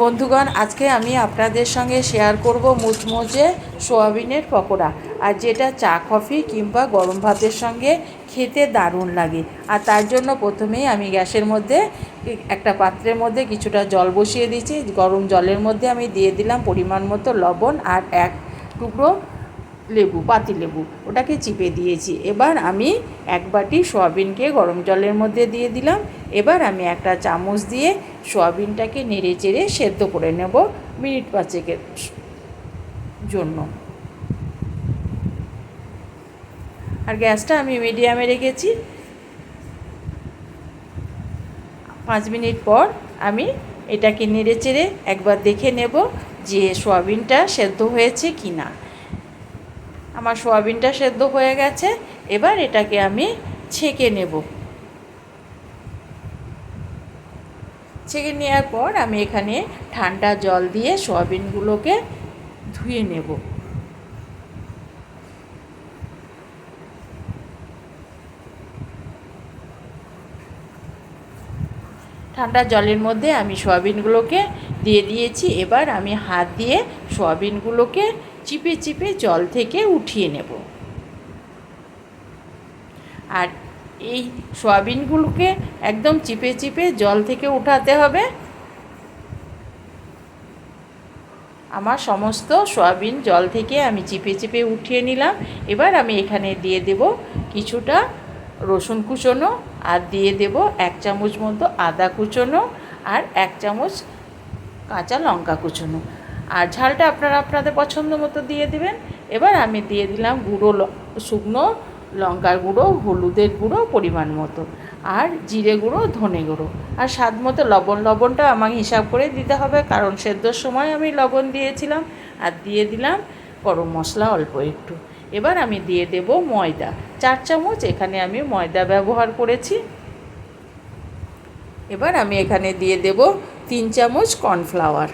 বন্ধুগণ, আজকে আমি আপনাদের সঙ্গে শেয়ার করব মুচমুচে সোয়াবিনের পকোড়া। আর যেটা চা, কফি কিংবা গরম ভাতের সঙ্গে খেতে দারুণ লাগে। আর তার জন্য প্রথমেই আমি গ্যাসের মধ্যে একটা পাত্রের মধ্যে কিছুটা জল বসিয়ে দিয়েছি। গরম জলের মধ্যে আমি দিয়ে দিলাম পরিমাণ মতো লবণ আর এক টুকরো লেবু, পাতি লেবু, ওটাকে চিপে দিয়েছি। এবার আমি এক বাটি সোয়াবিনকে গরম জলের মধ্যে দিয়ে দিলাম। এবার আমি একটা চামচ দিয়ে সোয়াবিনটাকে নেড়ে চেড়ে সেদ্ধ করে নেব মিনিট পাঁচেকের জন্য। আর গ্যাসটা আমি মিডিয়ামে রেখেছি। পাঁচ মিনিট পর আমি এটাকে নেড়ে চেড়ে একবার দেখে নেব যে সোয়াবিনটা সেদ্ধ হয়েছে কি না আমার সোয়াবিনটা সেদ্ধ হয়ে গেছে, এবার এটাকে আমি ছেঁকে নেব। ছেঁকে নেওয়ার পর আমি এখানে ঠান্ডা জল দিয়ে সোয়াবিনগুলোকে ধুয়ে নেব। ঠান্ডা জলের মধ্যে আমি সোয়াবিনগুলোকে দিয়ে দিয়েছি। এবার আমি হাত দিয়ে সোয়াবিনগুলোকে চিপে চিপে জল থেকে উঠিয়ে নেব। আর এই সোয়াবিনগুলোকে একদম চিপে চিপে জল থেকে উঠাতে হবে। আমার সমস্ত সয়াবিন জল থেকে আমি চিপে চিপে উঠিয়ে নিলাম। এবার আমি এখানে দিয়ে দেব কিছুটা রসুন কুচোনো আর দিয়ে দেব এক চামচ মতো আদা কুচোনো আর এক চামচ কাঁচা লঙ্কা কুচোনো। আর ঝালটা আপনারা আপনাদের পছন্দ মতো দিয়ে দেবেন। এবার আমি দিয়ে দিলাম গুঁড়ো শুকনো লঙ্কার গুঁড়ো, হলুদের গুঁড়ো পরিমাণ মতো। আর জিরে গুঁড়ো, ধনে গুঁড়ো। আর স্বাদ মতো লবণ, লবণটা আমাকে হিসাব করে দিতে হবে, কারণ সেদ্ধর সময় আমি লবণ দিয়েছিলাম। আর দিয়ে দিলাম গরম মশলা অল্প একটু। এবার আমি দিয়ে দেব ময়দা। চার চামচ এখানে আমি ময়দা ব্যবহার করেছি। এবার আমি এখানে দিয়ে দেব তিন চামচ কর্নফ্লাওয়ার।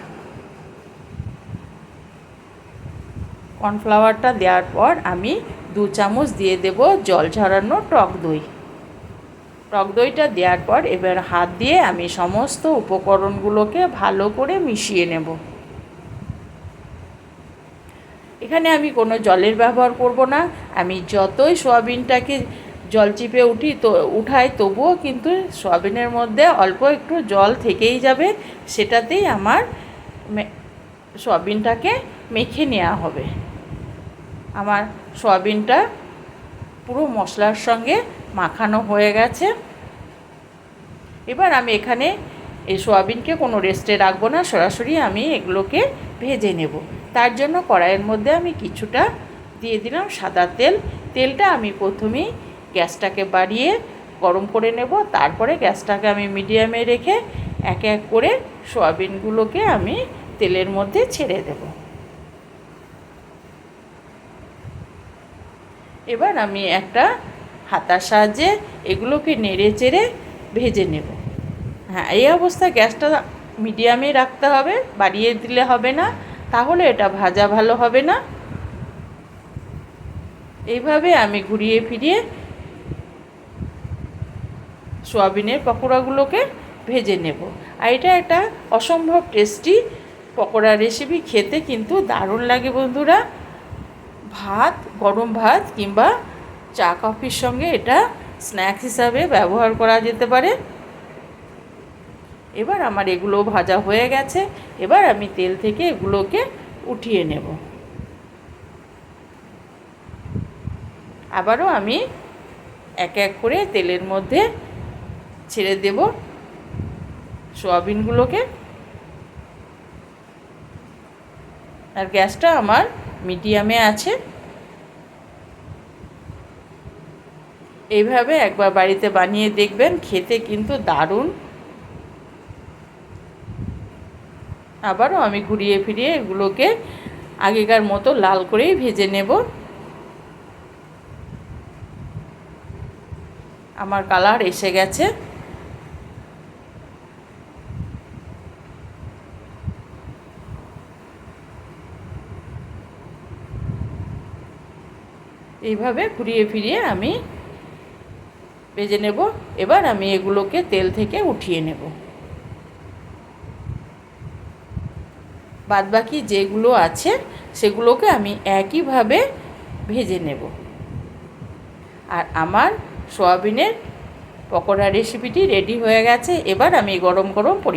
কর্নফ্লাওয়ারটা দেওয়ার পর আমি দু চামচ দিয়ে দেব জল ঝরানো টক দই। টক দইটা দেওয়ার পর এবার হাত দিয়ে আমি সমস্ত উপকরণগুলোকে ভালো করে মিশিয়ে নেব। এখানে আমি কোনো জলের ব্যবহার করব না। আমি যতই সয়াবিনটাকে জল চিপে উঠি, তো উঠাই তবুও কিন্তু সয়াবিনের মধ্যে অল্প একটু জল থেকেই যাবে, সেটাতেই আমার সয়াবিনটাকে মেখে নেওয়া হবে। আমার সয়াবিনটা পুরো মশলার সঙ্গে মাখানো হয়ে গেছে। এবার আমি এখানে এই সোয়াবিনকে কোনো রেস্টে রাখব না, সরাসরি আমি এগুলোকে ভেজে নেব। তার জন্য কড়াইয়ের মধ্যে আমি কিছুটা দিয়ে দিলাম সাদা তেল। তেলটা আমি প্রথমেই গ্যাসটাকে বাড়িয়ে গরম করে নেব। তারপরে গ্যাসটাকে আমি মিডিয়ামে রেখে এক এক করে সোয়াবিনগুলোকে আমি তেলের মধ্যে ছেড়ে দেবো। এবার আমি একটা হাতার সাহায্যে এগুলোকে নেড়ে চেড়ে ভেজে নেব। হ্যাঁ এই অবস্থায় গ্যাসটা মিডিয়ামে রাখতে হবে, বাড়িয়ে দিলে হবে না, তাহলে এটা ভাজা ভালো হবে না। এইভাবে আমি ঘুরিয়ে ফিরিয়ে সোয়াবিনের পকোড়াগুলোকে ভেজে নেব। আর এটা একটা অসম্ভব টেস্টি পকোড়া রেসিপি খেতে কিন্তু দারুণ লাগে বন্ধুরা। ভাত, গরম ভাত কিংবা চা, কফির সঙ্গে এটা স্ন্যাক্স হিসাবে ব্যবহার করা যেতে পারে। এবার আমার এগুলো ভাজা হয়ে গেছে। এবার আমি তেল থেকে এগুলোকে উঠিয়ে নেব। আবারও আমি এক এক করে তেলের মধ্যে ছেড়ে দেব সোয়াবিনগুলোকে। আর গ্যাসটা আমার মিডিয়ামে আছে। এইভাবে একবার বাড়িতে বানিয়ে দেখবেন, খেতে কিন্তু দারুণ। আবারও আমি ঘুরিয়ে ফিরিয়ে এগুলোকে আগেকার মতো লাল করেই ভেজে নেব। আমার কালার এসে গেছে। এইভাবে ঘুরিয়ে ফিরিয়ে আমি ভেজে নেব। এবার আমি এগুলোকে তেল থেকে উঠিয়ে নেব। বাদবাকি যেগুলো আছে, সেগুলোকে আমি একইভাবে ভেজে নেব। আর আমার সোয়াবিনের পকোড়া রেসিপিটি রেডি হয়ে গেছে। এবার আমি গরম গরম পরি